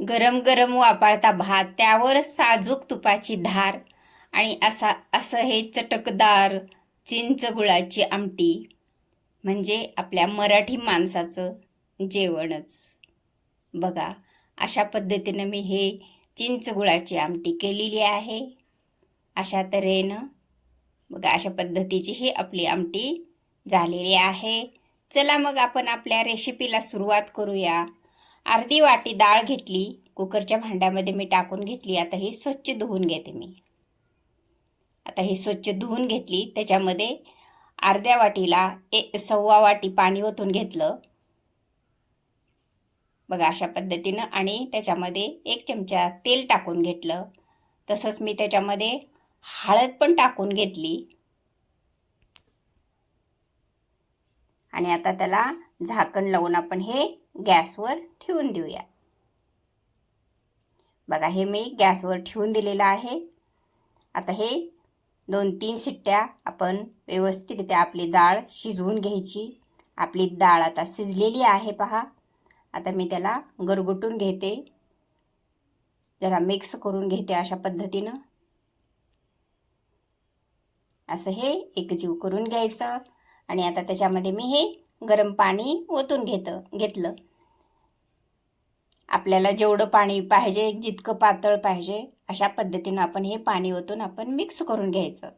गरम गरम वापाळता भात त्यावर साजूक तुपाची धार आणि असा असं हे चटकदार चिंच गुळाची आमटी. म्हणजे आपल्या मराठी माणसाचं जेवणच. बघा अशा पद्धतीनं मी हे चिंचगुळाची आमटी केलेली आहे. अशा तऱ्हेनं बघा अशा पद्धतीची ही आपली आमटी झालेली आहे. चला मग आपण आपल्या रेसिपीला सुरुवात करूया. अर्धी वाटी डाळ घेतली कुकरच्या भांड्यामध्ये मी टाकून घेतली. आता ही स्वच्छ धुवून घेते मी. आता ही स्वच्छ धुवून घेतली. त्याच्यामध्ये अर्ध्या वाटीला एक सव्वा वाटी पाणी ओतून घेतलं. बघा अशा पद्धतीनं आणि त्याच्यामध्ये एक चमचा तेल टाकून घेतलं. तसंच मी त्याच्यामध्ये हळद पण टाकून घेतली. आणि आता त्याला झाकण लावून आपण हे गॅसवर ठेवून देऊया बघा हे मी गॅसवर ठेवून दिलेलं आहे. आता हे दोन तीन शिट्ट्या आपण व्यवस्थितरित्या आपली डाळ शिजवून घ्यायची. आपली डाळ आता शिजलेली आहे पहा. आता मी त्याला गरगुटून घेते. जरा मिक्स करून घेते अशा पद्धतीनं. असं हे एकजीव करून घ्यायचं. आणि आता त्याच्यामध्ये मी हे गरम पाणी ओतून घेतं घेतलं. आपल्याला जेवढं पाणी पाहिजे जितकं पातळ पाहिजे अशा पद्धतीनं आपण हे पाणी ओतून आपण मिक्स करून घ्यायचं.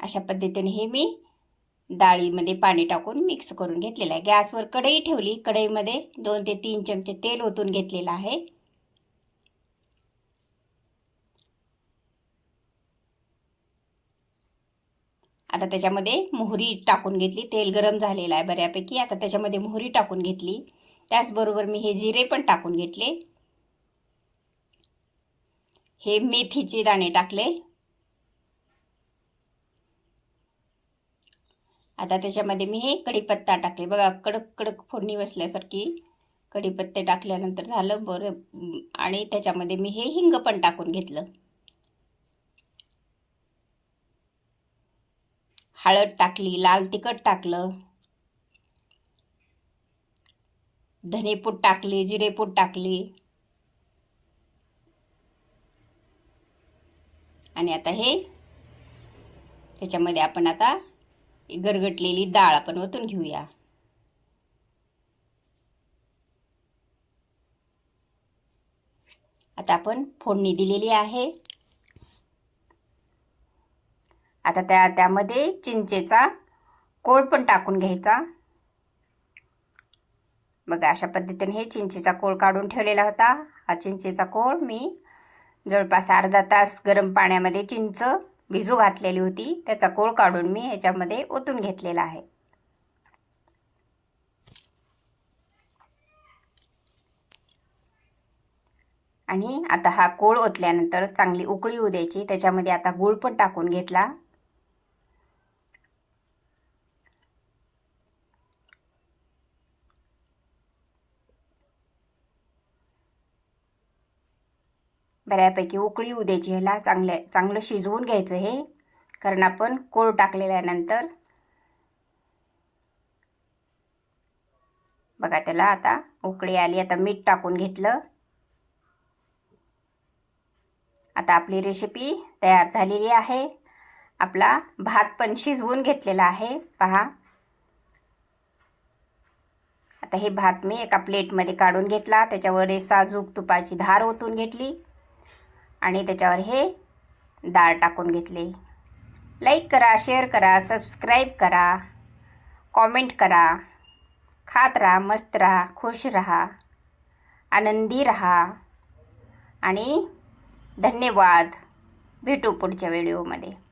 अशा पद्धतीने हे मी डाळीमध्ये पाणी टाकून मिक्स करून घेतलेलं आहे. गॅसवर कढई ठेवली. कढईमध्ये दोन ते तीन चमचे तेल ओतून घेतलेलं आहे. आता त्याच्यामध्ये मोहरी टाकून घेतली. तेल गरम झालेलं आहे बऱ्यापैकी. आता त्याच्यामध्ये मोहरी टाकून घेतली. त्याचबरोबर मी हे जिरे पण टाकून घेतले. हे मेथीचे दाणे टाकले. आता त्याच्यामध्ये मी हे कढीपत्ता टाकले. बघा कडक कडक फोडणी बसल्यासारखी कढीपत्ते टाकल्यानंतर झालं बरं. आणि त्याच्यामध्ये मी हे हिंग पण टाकून घेतलं. हळद टाकली लाल तिखट टाकलं. धनेपूड टाकली जिरेपूड टाकली. आणि आता हे त्याच्यामध्ये आपण आता गरगटलेली डाळ आपण ओतून घेऊया. आता आपण फोडणी दिलेली आहे. आता त्या त्यामध्ये चिंचेचा कोळ पण टाकून घ्यायचा. बघा अशा पद्धतीने हे चिंचेचा कोळ काढून ठेवलेला होता. हा चिंचेचा कोळ मी जवळपास अर्धा तास गरम पाण्यामध्ये चिंच भिजू घातलेली होती. त्याचा कोळ काढून मी ह्याच्यामध्ये ओतून घेतलेला आहे. आणि आता हा कोळ ओतल्यानंतर चांगली उकळी होऊ द्यायची. त्याच्यामध्ये आता गूळ पण टाकून घेतला. बऱ्यापैकी उकळी येऊ द्यायची ह्याला चांगल्या चांगलं शिजवून घ्यायचं हे. कारण आपण कोळ टाकलेल्यानंतर बघा त्याला आता उकळी आली आता मीठ टाकून घेतलं. आता आपली रेसिपी तयार झालेली आहे. आपला भात पण शिजवून घेतलेला आहे. पहा. आता हे भात मी एका प्लेटमध्ये काढून घेतला. त्याच्यावर साजूक तुपाची धार ओतून घेतली. आणि त्याच्यावर हे डाळ टाकून घेतले. लाईक करा शेअर करा सबस्क्राईब करा कॉमेंट करा. खात राहा मस्त राहा खुश राहा आनंदी राहा. आणि धन्यवाद. भेटू पुढच्या व्हिडिओमध्ये